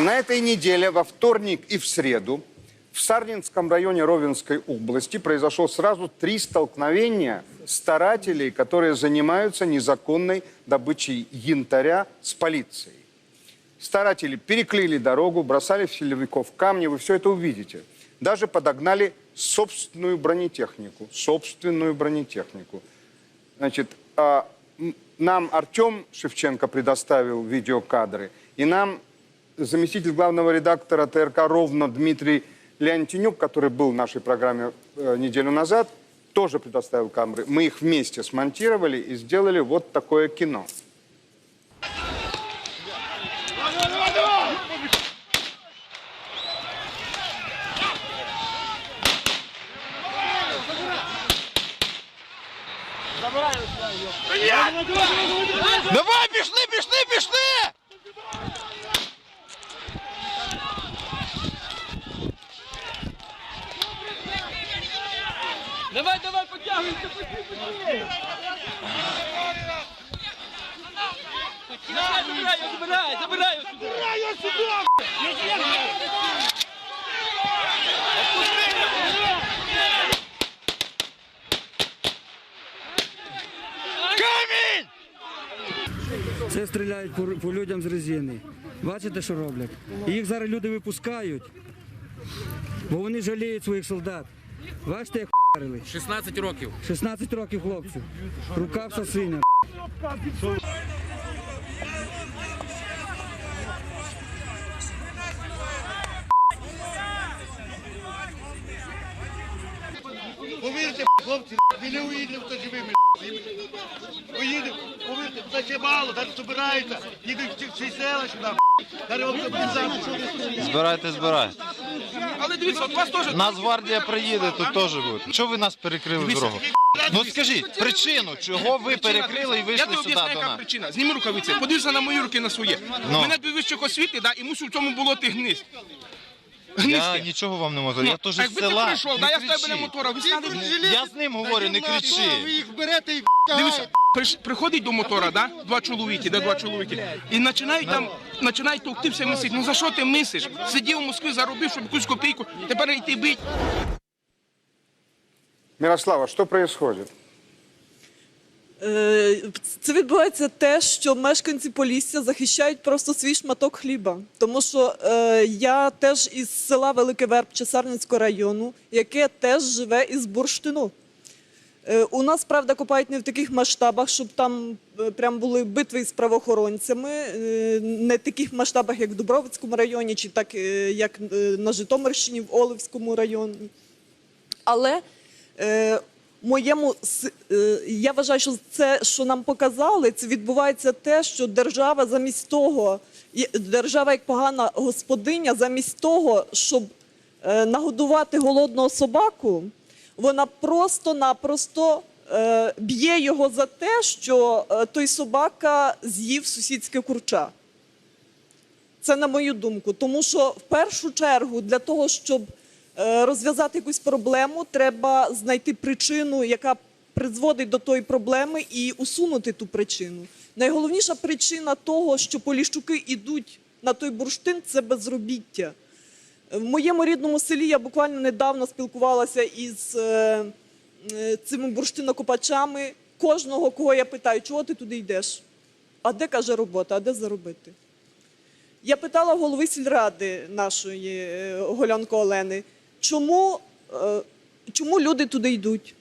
На этой неделе, во вторник и в среду, в Сарнинском районе Ровенской области произошло сразу три столкновения старателей, которые занимаются незаконной добычей янтаря с полицией. Старатели переклеили дорогу, бросали в силовиков камни, вы все это увидите. Даже подогнали собственную бронетехнику, собственную бронетехнику. Значит, а, нам Артем Шевченко предоставил видеокадры, и нам заместитель главного редактора ТРК «Ровно» Дмитрий Леонтинюк, который был в нашей программе э, неделю назад, тоже предоставил камеры. Мы их вместе смонтировали и сделали вот такое кино. Давай, пішли, пішли, пішли! Забирай, забирай, забирай сюди. Камінь! Це стріляють по, по людям з резини. Бачите, що роблять? І їх зараз люди випускають, бо вони жаліють своїх солдат. Бачите, як харили? 16 років. 16 років хлопцю. Рука вся синя. Повірте, хлопці, ми не уїдемо хто живими. Поїдемо, повірте, це ще мало, так збираються, їдуть всі- всі села сюди. Зараз вам записали, що ви. Збирайте, збирайте. Але дивіться, от вас теж Нацгвардія приїде, тут теж буде. Чого ви нас перекрили дорогу? Ну скажіть, причину, чого ви перекрили і Я вийшли тобі сюди об'ясняю, до яка нас? причина. Зніми рукавиці, подивися на мої руки на своє. Ну. Мене дві вищих освіти, да, і мусив в цьому болоті гниз. Я нічого вам не можу. Я теж з якби ти села. прийшов, Не да, я в тебе кричи. на мотора, ви знали? Я з ним говорю, не Ви кричи. їх берете і Дивися, приш- приходить до мотора, да? два чоловіки, де два чоловіки, і починають там, починають товкти все мисить. Ну за що ти мисиш? Сидів у Москві, заробив, щоб якусь копійку, тепер йти бить. Мирослава, что происходит? Е, Це відбувається те, що мешканці Полісся захищають просто свій шматок хліба. Тому що е, я теж із села Велике Верб Чесарницького району, яке теж живе із бурштину. Е, у нас, правда, копають не в таких масштабах, щоб там е, прям були битви з правоохоронцями, е, не в таких масштабах, як в Дубровицькому районі, чи так, е, як е, на Житомирщині, в Оливському районі. Але е, моєму е, я вважаю, що це, що нам показали, це відбувається те, що держава замість того, держава як погана господиня, замість того, щоб е, нагодувати голодного собаку, вона просто-напросто е, б'є його за те, що той собака з'їв сусідське курча. Це на мою думку. Тому що в першу чергу для того, щоб розв'язати якусь проблему, треба знайти причину, яка призводить до тої проблеми, і усунути ту причину. Найголовніша причина того, що поліщуки йдуть на той бурштин, це безробіття. В моєму рідному селі я буквально недавно спілкувалася із е, е, цими бурштинокопачами. Кожного, кого я питаю, чого ти туди йдеш? А де каже робота, а де заробити? Я питала голови сільради нашої е, Голянко Олени, чому, е, чому люди туди йдуть?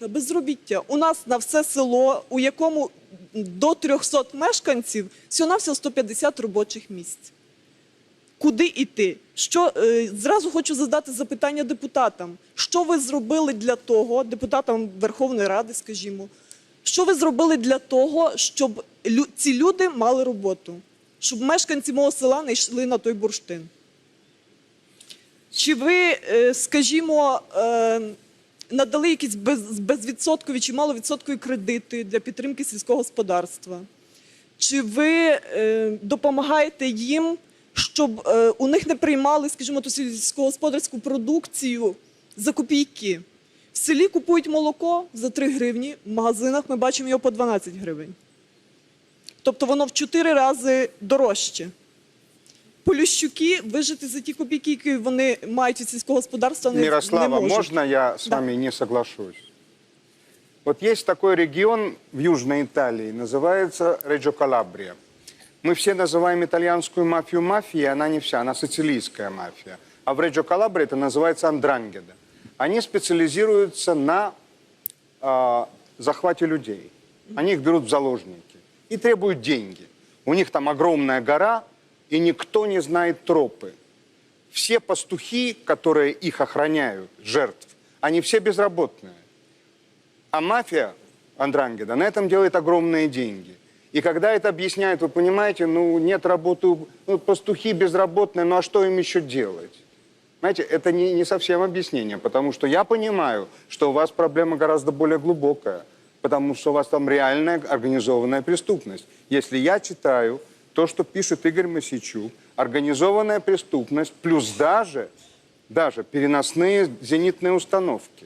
Безробіття. У нас на все село, у якому до 300 мешканців, всього-навсього 150 робочих місць. Куди йти? Що, е, зразу хочу задати запитання депутатам. Що ви зробили для того, депутатам Верховної Ради, скажімо, що ви зробили для того, щоб ці люди мали роботу? Щоб мешканці мого села не йшли на той бурштин? Чи ви, е, скажімо, е, надали якісь безвідсоткові чи маловідсоткові кредити для підтримки сільського господарства? Чи ви е, допомагаєте їм, щоб у них не приймали, скажімо, ту сільськогосподарську продукцію за копійки? В селі купують молоко за 3 гривні, в магазинах ми бачимо його по 12 гривень. Тобто воно в 4 рази дорожче Поліщуки вижити за ті копійки, які вони мають від сільського господарства, не, не Мирослава, можуть. можно я с Да. вами не соглашусь? Вот есть такой регион в Южной Италии, называется Реджо Калабрия. Мы все называем итальянскую мафию мафией, она не вся, она сицилийская мафия. А в Реджо Калабрии это называется Андрангеда. Они специализируются на а, захвате людей. Они их берут в заложники и требуют деньги. У них там огромная гора, и никто не знает тропы. Все пастухи, которые их охраняют, жертв, они все безработные. А мафия Андрангеда на этом делает огромные деньги. И когда это объясняют, вы понимаете, ну нет работы, ну, пастухи безработные, ну а что им еще делать? Знаете, это не, не совсем объяснение, потому что я понимаю, что у вас проблема гораздо более глубокая, потому что у вас там реальная организованная преступность. Если я читаю то, что пишет Игорь Масичук, организованная преступность плюс даже, даже переносные зенитные установки.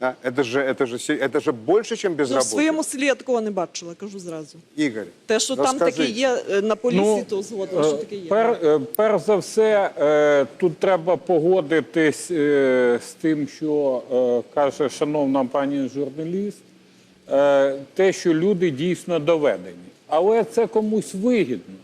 А, это, же, это, же, се- это же больше, чем Ну, в безработица. своєму селі я такого не бачила, кажу зразу. Игорь, Те, що там таке розкажіть. є е, на полісі, Ну, то згодом, що таке є. Пер, е, перш за все, е, тут треба погодитись е, з тим, що е, каже шановна пані журналіст, е, те, що люди дійсно доведені. Але це комусь вигідно.